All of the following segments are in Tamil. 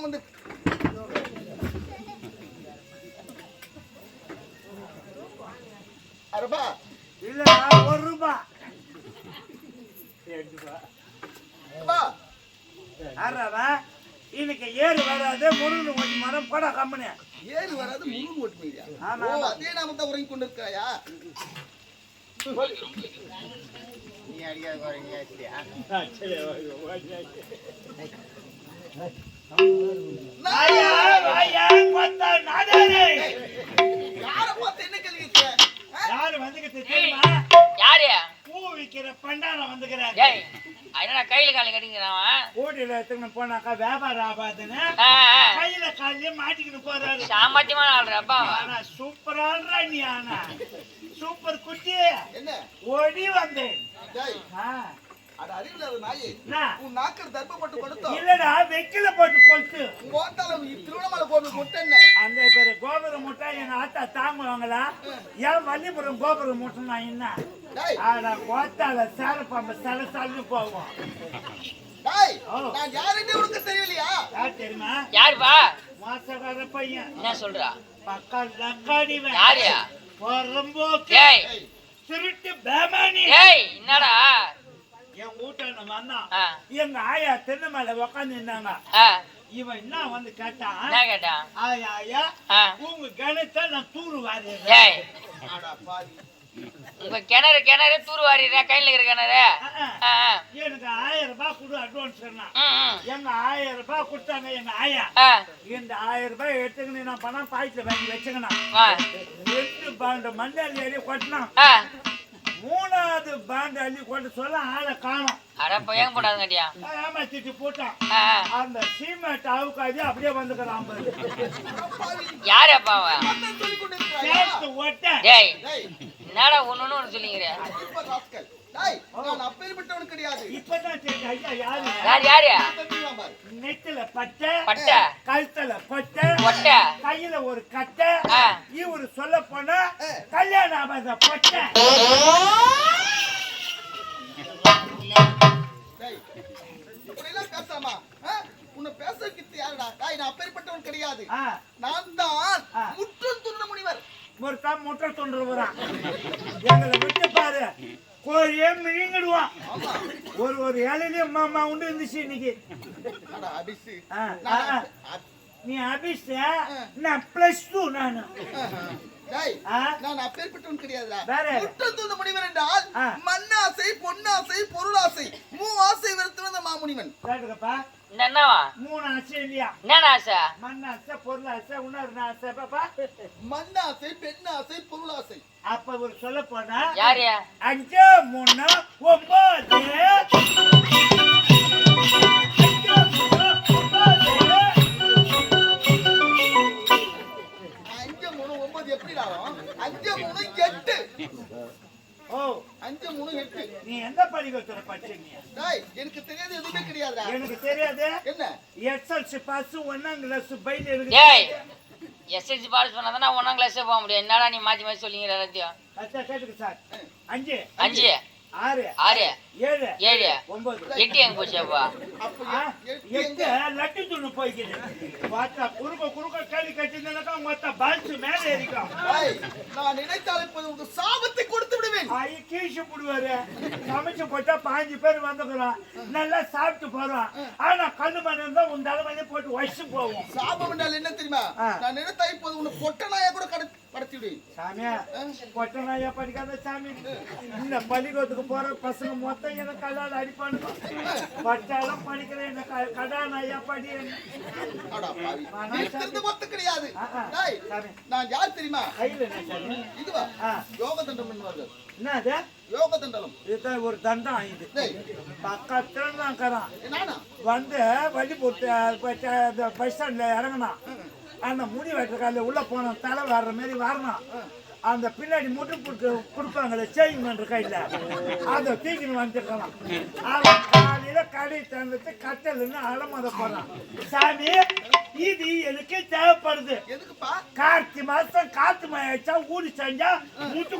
வந்து அரபா. இல்லடா ஒரு ரூபாய் அரபா. இன்னைக்கு ஏறு வராது முருகன் கொஞ்சம் மரம் போடா கம்பெனி ஏறு வராது முழு ஓட்டு மீடியா ஆமா. அதே நாம தான் உறங்கி கொண்டிருக்காயா வாயா வாயா கொத்தா நாடாரே போனாக்கா வியாபாரம் ஆகாதுன்னு கையில காலையில மாட்டிக்கிட்டு போறாரு சாமர்த்தியமான ஆள் அப்பா. ஆனா நீ ஆனா சூப்பர் குட்டி. என்ன? ஓடி வந்தேன். அட அறிவில்லாத நாயே? உன் நாக்கில் தர்ப்பப்பட்டு கொடுத்தோம். இல்லடா வெக்கில போட்டு உங்க ஓட்டால திருவண்ணாமலை கோவில் முட்டை என்ன அந்த பேரு கோபுரம் முட்டை என் ஆத்தா தாங்குவாங்களா? ஏன் வள்ளிபுரம் கோபுரம் முட்டை நான் என்ன ஆனா கோத்தால சேரப்பாம்பு சல சலன்னு போவோம். நான் யாருன்னு உனக்கு தெரியலையா? யார் தெரியுமா? யாருப்பா மோசக்கார பையன். என்ன சொல்றா? பக்கம் லங்காடிவன் யாரு பொறம்போக்கு. திருட்டு பேமானி. என்னடா? என் வீட்டான வந்தான் ஆ, எங்க ஆயா தென்னை மேல உக்காந்து இருந்தாங்க இவன் என்ன வந்து கேட்டான்? என்ன கேட்டான்? ஆயா ஆயா உங்க கணத்தை நான் தூரு வாரி ஏய். அடா பாவி. உங்க கிணறு கிணறு தூர்வாரிடுறா கையில இருக்கிற கிணறு. எனக்கு ஆயிரம் ரூபாய் கொடு அட்வான்ஸ் எங்க ஆயிரம் ரூபாய் கொடுத்தாங்க எங்க ஆயா. இந்த ஆயிரம் ரூபாய் எடுத்துக்கின்னு நான் பணம் பாய்ச்சில் வாங்கி வச்சுக்கணும் ரெண்டு பாண்டு மஞ்சள் ஏறி கொட்டினான். மூணாவது பாண்டு அள்ளி கொண்டு சொல்ல ஆளை காணும். அட பையன் போடாது கட்டியா ஏமாத்திட்டு போட்டான் அந்த சீமெண்ட் அவுக்காது அப்படியே வந்துக்கிறான் யாரு அப்பா அவன்? சேர்த்து ஒட்ட. டேய் என்னடா ஒண்ணு ஒண்ணு சொல்லிக்கிற? Super rascal. டேய் நான் அப்பேற்பட்டவன் கிடையாது. இப்பதான் தெரியுது ஐயா யாரு? யார் யாரு? தெரியுமா பாரு நெத்தில பட்டை பட்டை. கழுத்துல கொட்டை கையில ஒரு கட்டை இவரு சொல்ல போனா கல்யாணம் ஆகாத பொட்டை? உன்னை பேச யாருடா? டேய் நான் அப்பேற்பட்டவன் கிடையாது. நான் தான். முற்றும் துண்ண முனிவர். ஒரு தான் முட்டை தொண்டுருவான் எங்களை விட்டு பாரு. கோழியே மிழிங்கிடுவான். ஒரு ஒரு இலையிலயும் மாமா உண்டு இருந்துச்சு இன்னைக்கு. நீ அபிஷ நான் பிளஸ் டூ நானு? நான் அப்பேற்பட்டவன் கிடையாதுடா. வேற? முற்றும் துண்ண முனிவர் என்றால். மண்ணாசை பொன்னாசை பொருளாசை. மூ ஆசை வெறுத்து வந்த மாமுனிவன். கேட்டுக்கப்பா. என்னவா மூணு ஆசை இல்லையா? என்னடா ஆசை மண் ஆசை பொருள் ஆசை உணர்வு ஆசை பாப்பா. மண்ணாசை பெண்ணாசை பொருளாசை. அப்ப ஒரு சொல்ல போனா யாரு? அஞ்சு மூணு, ஒன்பது. எந்த பள்ளிக்கூடத்துல படிச்சீங்க? டேய் எனக்கு தெரியாது எதுவுமே கிடையாதுடா. எனக்கு தெரியாது. என்ன? எஸ்எல்சி பாஸ் ஒன்னாம் கிளாஸ் பையில எனக்கு டேய். எஸ்எஸ்சி பாஸ் பண்ணா தான் ஒன்னாம் கிளாஸே போக முடியும். என்னடா நீ மாத்தி மாத்தி சொல்லிங்கிற எல்லாத்தையும்? கேட்டுக்கு சார். அஞ்சு அஞ்சு. ஆறு ஆறு. ஏழு ஏழு. ஒன்பது. எட்டு எங்க போச்சேப்பா அப்ப? எட்டு? லட்டு துண்ணு போய்க்குது. பார்த்தா குறுக்க குறுக்க கேள்வி கட்டிருந்தாக்கா மொத்த பால்ஸ் மேல ஏறிக்கும். நான் நினைத்தால் இப்போது உங்க சாபத்தை கொடுத்து கீழ்ச்சி போடுவாரு. சமைச்சு போட்டா பாஞ்சு பேர் வந்துக்கிறோம் நல்லா சாப்பிட்டு போறோம் ஆனா கண்ணு மணி இருந்தா உன் தலைமையில போட்டு வச்சு போவோம். சாபம் என்ன தெரியுமா. நான் நினைத்தா இப்போது உன்னை பொட்ட நாயா கூட கடத்தி கடத்தி விடுவேன் சாமியா பொட்ட நாயா படிக்காத சாமி. இந்த பள்ளிக்கூடத்துக்கு போற பசங்க மொத்தம் எனக்கு கல்லால் அடிப்பானுங்க? பட்டாலும் படிக்கிறேன் என்ன க- கடா நாயா படி மொத்தம் கிடையாது. நான் யார் தெரியுமா? என்ன இதுவா. யோக தண்டம் என்பார்கள் என்ன அது? யோக தண்டலம் இதுதான் ஒரு தண்டம் இது. பக்கத்துல நானா? வந்து வண்டி போட்டு பஸ் ஸ்டாண்ட்ல இறங்கினான். அந்த முடி வெட்டுற காலில் உள்ள போனோம் தலை வர்ற மாதிரி வரணும். அந்த பின்னாடி முட்டு புட்டு கொடுப்பாங்களே பண்ற கையில. அதை தூக்கின்னு வந்துருக்கலாம் அவன் காலையில கடை தந்துட்டு கட்டலுன்னு அலமத போறான் சாமி இது எனக்கு தேவைப்படுது? கார்த்தி மாசம் காத்து மழை அடிச்சா ஊடி செஞ்சா முட்டு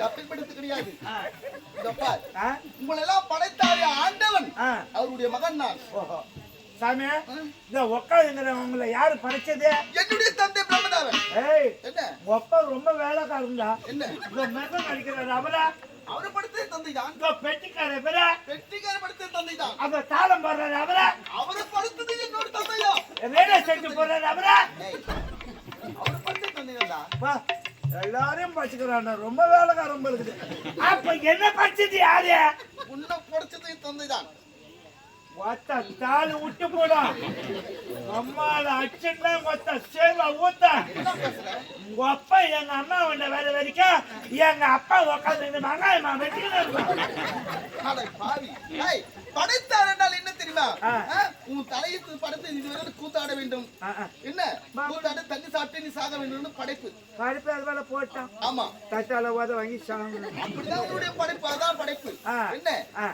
அப்படிப்பட்டது கிடையாது இந்த பார். ஆ? உங்களை எல்லாம் படைத்தாரே ஆண்டவன். அவருடைய மகன் நான். சாமி இந்த உட்காந்துங்கிறவங்களை யாரு படைச்சது என்னுடைய தந்தை பிரம்மதாவன் ஏய் என்ன? அப்பா ரொம்ப வேலைக்காரங்களா என்ன? இந்த மெத்தம் அடிக்கிறாரு. அவரா அவரை படுத்தே தந்தை தான் இந்த பெட்டிக்கார படுத்தே தந்தை தான் அந்த தாளம் போடுறாரு அவரா. அவரை படுத்தது என்னோட தந்தை தான் ரேடியோ செட்டு போடுறாரு அவரா. ஏய், அவரை படுத்தே தந்தை தான்டா வா, எல்லாரையும் பச்சுக்கிறான் ரொம்ப வேலைக்காரன் இருக்குது. அப்ப என்ன படிச்சது யாரு? உன்னை படைச்சது என் தந்தை தான் ஒத்த தாலு விட்டு போடும் அம்மால அச்சுன்னா ஒத்த சேவ ஊத்த. உங்க அப்பா எங்க அம்மா வேலை வரைக்கும் எங்க அப்பா உட்காந்து வெங்காயமா வெட்டிக்கிட்டு படைத்தார் என்றால் என்ன தெரியுமா? உன் தலையை படைத்து இதுவரை கூத்தாட வேண்டும். என்ன? கூத்தாட சாப்பிட்டு நீ சாக படைப்பு. பருப்பு அது மேல போட்டான் ஆமா. தட்டால ஓத வாங்கி சாங்கணும் அப்படிதான் உன்னுடைய படைப்பு அதான் படைப்பு. என்ன.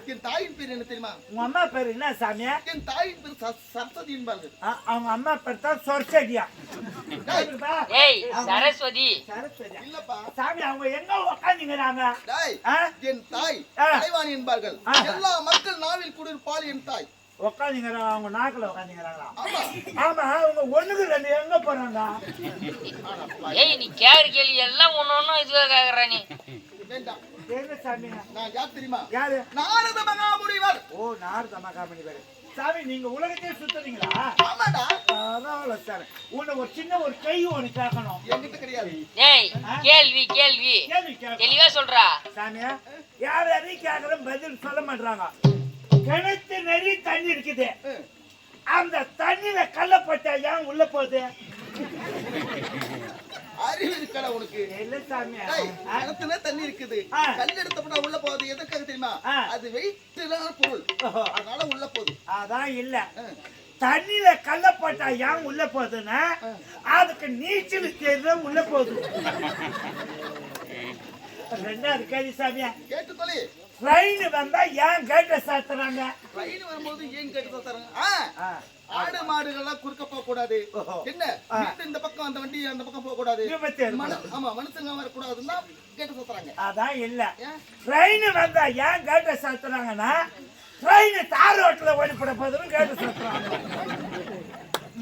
என் தாயின் பேர் என்ன தெரியுமா? உங்க அம்மா பேர் என்ன சாமி என் தாயின் பேர் ச- சரஸ்வதி என்பார்கள். அவங்க அம்மா பேர் தான் சொர்ச்சடியா டேய், ஏய் சரஸ்வதி. சரஸ்வதியா இல்லப்பா. சாமி அவங்க எங்க ஆ? என் தாய் என்பார்கள். எல்லா மக்கள் நாவில் குடியிருப்பாள் என் தாய். உட்காந்துங்கிறாங்க அவங்க நாக்குல உட்காந்துங்கிறாங்களா ஆமா. ஆமா அவங்க ஒண்ணுக்கு ரெண்டு எங்க போறாங்க. ஏய் நீ கேக்குற கேள்வி எல்லாம் ஒண்ணு ஒண்ணும் இதுவே கேக்குற நீ. என்ன சாமி? நான் யார் தெரியுமா? யாரு? நாரத மகாமுனிவர். ஓ நாரத மகாமணி பேரு சாமி நீங்க உலகத்தையே சுத்துறீங்களா ஆமாடா. பரவாயில்ல சார் உன்னை ஒரு சின்ன ஒரு கை ஒண்ணு கேட்கணும். என்கிட்ட கிடையாது. ஏய் கேள்வி கேள்வி. தெளிவா சொல்றா. சாமியா யார் யாரையும் கேட்கறோம் பதில் சொல்ல மாட்டாங்க கிணத்து நிறைய தண்ணி இருக்குது. அந்த தண்ணியில கல்ல போட்டா ஏன் உள்ள போகுது? அறிவு இருக்கடா உனக்கு. இல்ல கிணத்துல தண்ணி இருக்குது. கல் எடுத்தப்படா உள்ள போகுது. எதுக்காக தெரியுமா. அது வெயிட்டான பொருள். அதனால உள்ள போகுது. அதான் இல்ல. தண்ணியில கல்ல போட்டா ஏன் உள்ள போகுதுன்னா அதுக்கு நீச்சல் தெரிஞ்ச உள்ள போகுது. ரெண்டாவது கேள்வி சாமியா. கேட்டு தொலை. ட்ரெயின் வந்தா ஏன் கேட்ட சாத்துறாங்க? ட்ரெயின் வரும்போது ஏன் கேட்டு ஆ, ஆடு மாடுகள்லாம் குறுக்க போக கூடாது. என்ன? இந்த பக்கம் அந்த வண்டி அந்த பக்கம் போக கூடாது. ஆமா மனுஷங்க வரக்கூடாதுன்னா கேட்டு சுத்துறாங்க. அதான் இல்ல. ட்ரெயின் வந்தா ஏன் கேட்ட சாத்துறாங்கன்னா ட்ரெயின் தார் ரோட்ல ஓடிப்பட போதுன்னு கேட்ட சாத்துறாங்க.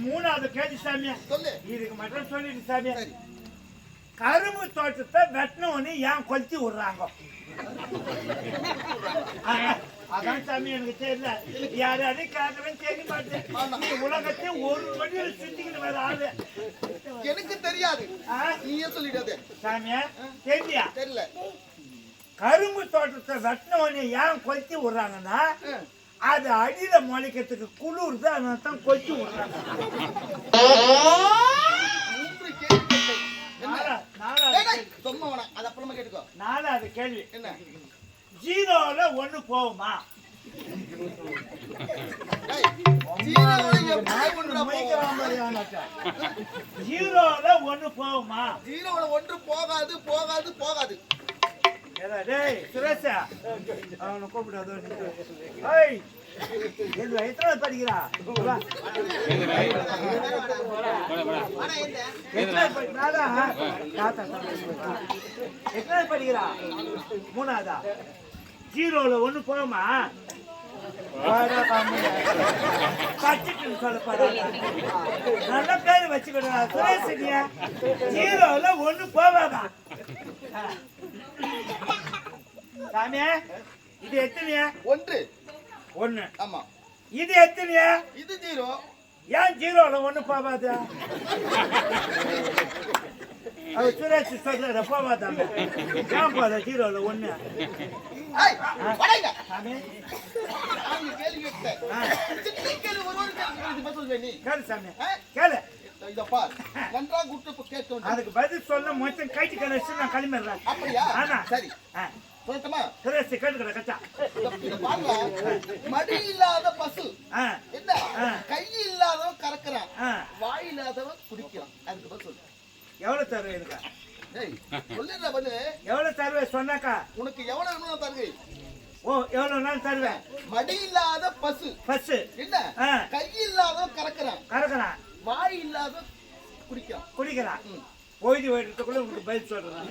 மூணாவது கேள்வி சாமியா? சொல்லு. இதுக்கு மட்டும் சொல்லிட்டு சாமியா. கரும்பு தோட்டத்தை வெட்டினவனு ஏன் கொளுத்தி விடுறாங்க? அதான் சாமி எனக்கு தெரியல. யார் யாரையும் கேட்கறேன்னு தெரிய மாட்டேன். நீ உலகத்தை ஒரு வழியில சுத்திக்கிட்டு வர ஆளு. எனக்கு தெரியாது. நீயே சொல்லிடாத. சாமியா தெரியலையா? தெரியல. கரும்பு தோட்டத்தை வெட்டினவனே ஏன் கொளுத்தி விடுறாங்கன்னா. அது அடியில முளைக்கிறதுக்கு குளிர்து அதனால தான் கொளுத்தி விடுறாங்க. சும்மா வேணாம். அது அப்புறமா கேட்டுக்கோ. நாலாவது கேள்வி. என்ன? ஜீரோல ஒண்ணு போகுமா. ஜீரோல ஒண்ணு போகுமா? ஜீரோவோட ஒன்று போகாது போகாது போகாது. அவனை கூப்பிடாதோ எத்தனை படிக்கிறா? எத்தனை எத்தனை படிக்கிறா? மூணாவதா? ஜீரோல ஒண்ணு போமா நல்ல பேரு வச்சுக்கணும் சுரேஷ் ஜீரோல ஒண்ணு போவாதான் சாமியா இது எத்தனையா? ஒன்று. ஒண்ணு ஆமா. இது எத்தனையா? இது ஜீரோ. ஏன் ஜீரோல ஒண்ணு போவாது அவர் சுரேஷ் சொல்ற போவாதாம ஏன் போதா ஜீரோல ஒண்ணு. கேளு சாமி? கேளு. இத பார். நன்றாக உற்று இப்ப கேட்க வேண்டும். அதுக்கு பதில் சொல்ல மொத்தம் கைட்டு கணச்சு நான் கிளம்பிடுறேன். அப்படியா? ஆமா. சரி. சொல்லட்டுமா? சுரேஷ் கேட்டுக்கிற கச்சா. மடி இல்லாத பசு. என்ன. கை இல்லாதவன் கறக்குறான். வாய் இல்லாதவன் குடிக்கிறான். அதுக்கு பதில் சொல்லு. எவ்வளவு தருவேன் எனக்கு டேய் சொல்லிடுற பதில். எவ்வளவு தருவேன் சொன்னாக்கா? உனக்கு எவ்வளவு தருகை ஓ எவ்வளவு நாள் தருவேன். மடி இல்லாத பசு. ஃபர்ஸ்ட் என்ன. கை இல்லாதவன் கறக்குறான். கறக்குறான். வாய் இல்லாத குடிக்கிறான் குடிக்கிறான் போயிட்டு வரதுக்குள்ள உங்களுக்கு பதில் சொல்றேன்.